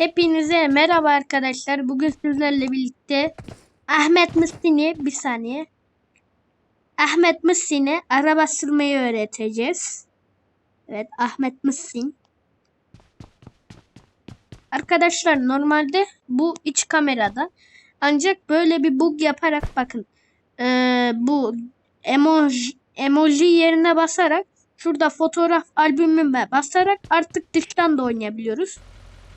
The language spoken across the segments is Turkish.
Hepinize merhaba arkadaşlar. Bugün sizlerle birlikte Ahmet Mıstin'i bir saniye. Ahmet Mıstin'e araba sürmeyi öğreteceğiz. Evet Ahmet Mıstin. Arkadaşlar normalde bu iç kamerada ancak böyle bir bug yaparak bakın ee, bu emoji, emoji yerine basarak şurada fotoğraf albümüme basarak artık dıştan da oynayabiliyoruz.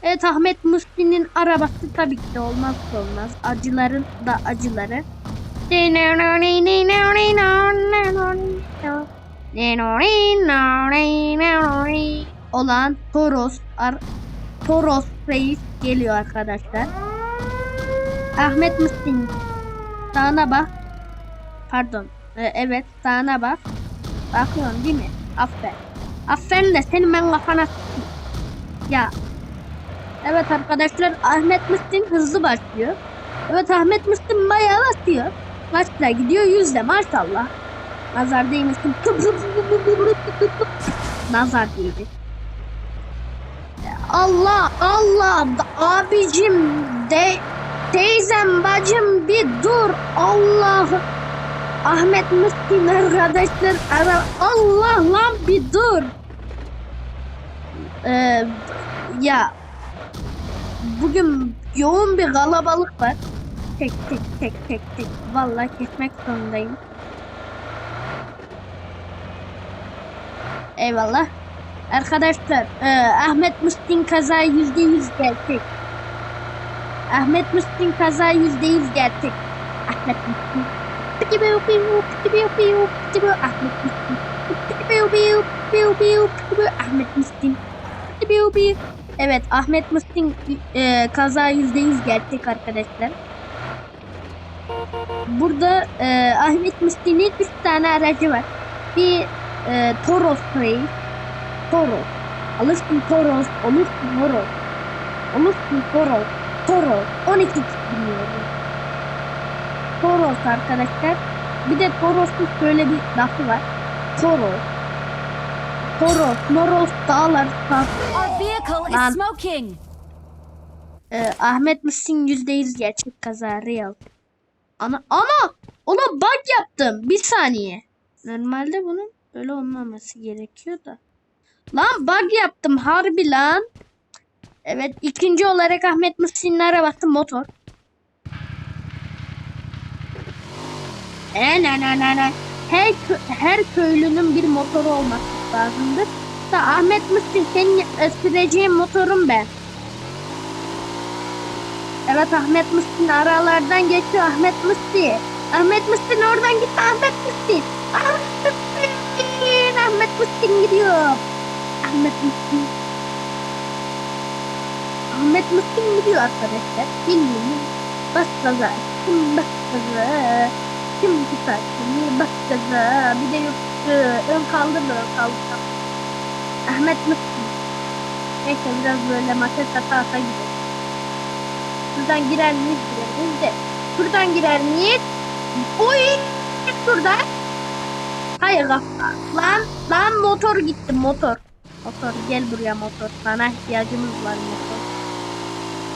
Evet Ahmet Müslü'nün arabası tabii ki de olmazsa olmaz. Acıların da acıları. olan Toros Ar Toros Reis geliyor arkadaşlar. Ahmet Müslüm sağına bak. Pardon. Ee, evet sağına bak. Bakıyorsun değil mi? Aferin. Aferin de senin ben kafana Ya Evet arkadaşlar Ahmet Müslüm hızlı başlıyor. Evet Ahmet Müslüm bayağı basıyor. Kaçla gidiyor yüzde maşallah. Nazar değmesin. Nazar değdi. Allah Allah abicim de teyzem bacım bir dur Allah Ahmet Müslüm arkadaşlar ara Allah lan bir dur. Ee, ya Bugün yoğun bir kalabalık var. Tek tek tek tek tek. Vallahi kesmek zorundayım. Eyvallah. Arkadaşlar e, Ahmet Müslüm kaza yüzde yüz gerçek. Ahmet Müslüm kaza yüzde yüz gerçek. Ahmet Müslüm. Piti biu biu, piti biu biu, piti biu Ahmet Müslüm. Piti biu biu, biu biu, piti biu Ahmet Müslüm. Piti biu biu. Evet Ahmet Müslüm e, kaza %100 gerçek arkadaşlar. Burada e, Ahmet Müslüm'ün 3 tane aracı var. Bir e, Toros Reis. Toros. Alırsın Toros. Olursun Toros. Olursun Toros. Toros. 12 bilmiyorum. Toros arkadaşlar. Bir de Toros'un şöyle bir lafı var. Toros. Toros. Moros dağlar. Vehicle Lan. is smoking. Ee, Ahmet Müslüm %100 gerçek kaza real. Ana ama ona bug yaptım. Bir saniye. Normalde bunun böyle olmaması gerekiyor da. Lan bug yaptım harbi lan. Evet ikinci olarak Ahmet Müslüm'ün arabası motor. E, ne ne ne ne. Her, her köylünün bir motoru olması lazımdır. Da Ahmet Müslüm senin e, süreceğin motorun ben. Evet Ahmet Müslüm aralardan geçiyor Ahmet Müslüm. Ahmet Müslüm oradan gitti Ahmet Müslüm. Ahmet Müslüm. Ahmet Müslüm gidiyor. Ahmet Müslüm. Ahmet Müslüm gidiyor arkadaşlar. Bilmiyorum. Bas gaza. Kim bas gaza. Kim tutar kimi bas gaza. Bir de yok. E, Ön kaldır da ön kaldır. Ahmet Müslüm. Neyse biraz böyle maket ata ata gidelim. Şuradan girer miyiz gireriz de. Şuradan girer miyiz? Oy! Şuradan. Hayır bak. Lan, lan motor gitti motor. Motor gel buraya motor. Sana ihtiyacımız var motor.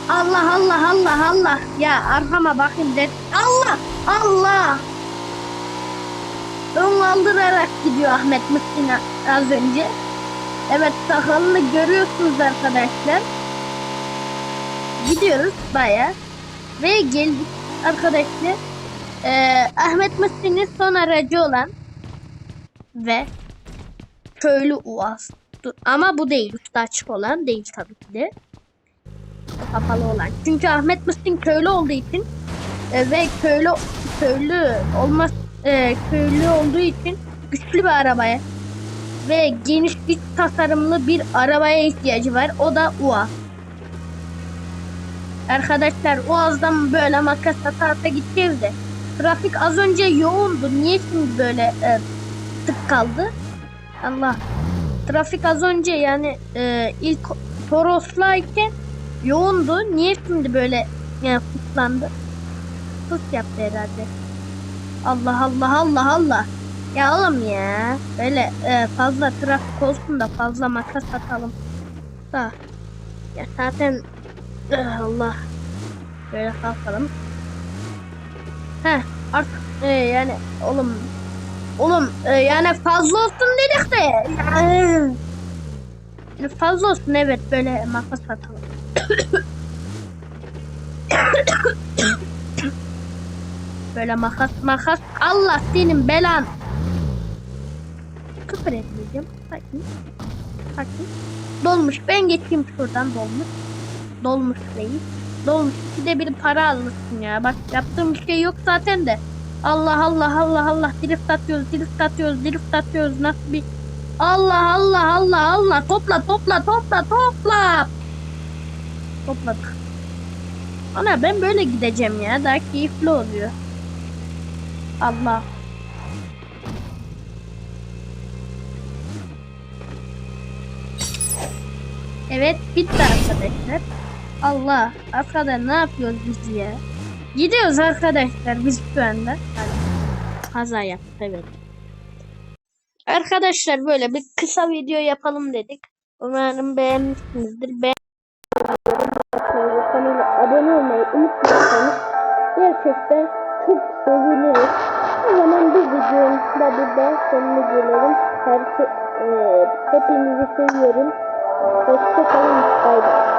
Allah Allah Allah Allah. Ya arkama bakayım der. Allah Allah. Ön kaldırarak gidiyor Ahmet Müslüm az önce. Evet sakalını görüyorsunuz arkadaşlar. Gidiyoruz baya. Ve geldik arkadaşlar. Ee, Ahmet Müslüm'ün son aracı olan ve köylü uaz. Ama bu değil üstü açık olan değil tabii ki de. Kapalı olan. Çünkü Ahmet Müslüm köylü olduğu için e, ve köylü köylü olmaz e, köylü olduğu için güçlü bir arabaya ve geniş iç tasarımlı bir arabaya ihtiyacı var o da UAZ Arkadaşlar o azdan böyle makas ata ata gideceğiz de. Trafik az önce yoğundu. Niye şimdi böyle e, tık kaldı? Allah. Trafik az önce yani e, ilk Toros'layken yoğundu. Niye şimdi böyle e, fıslandı? Fıs yaptı herhalde. Allah Allah Allah Allah. Ya oğlum ya. Böyle e, fazla trafik olsun da fazla makas atalım. Da. Ya zaten Eh, Allah. Böyle kalkalım. Heh artık e, yani oğlum oğlum e, yani fazla olsun dedik de yani fazla olsun evet böyle makas atalım. böyle makas makas Allah senin belan. Küfür etmeyeceğim. Sakin. Sakin. Dolmuş ben geçeyim şuradan dolmuş. Dolmuş reis. Dolmuş bir de bir para alırsın ya. Bak yaptığım şey yok zaten de. Allah Allah Allah Allah drift atıyoruz drift atıyoruz drift atıyoruz nasıl bir Allah Allah Allah Allah topla topla topla topla Topladık Ana ben böyle gideceğim ya daha keyifli oluyor Allah Evet bitti arkadaşlar Allah arkada ne yapıyoruz biz ya Gidiyoruz arkadaşlar biz şu anda. Hadi. Kaza yaptık evet. Arkadaşlar böyle bir kısa video yapalım dedik. Umarım beğenmişsinizdir. Beğen abone olmayı unutmazsanız gerçekten çok seviniriz. O zaman bu videonun da bir ben sonuna gelelim. Her e, hepinizi seviyorum. Hoşçakalın. Bay bay.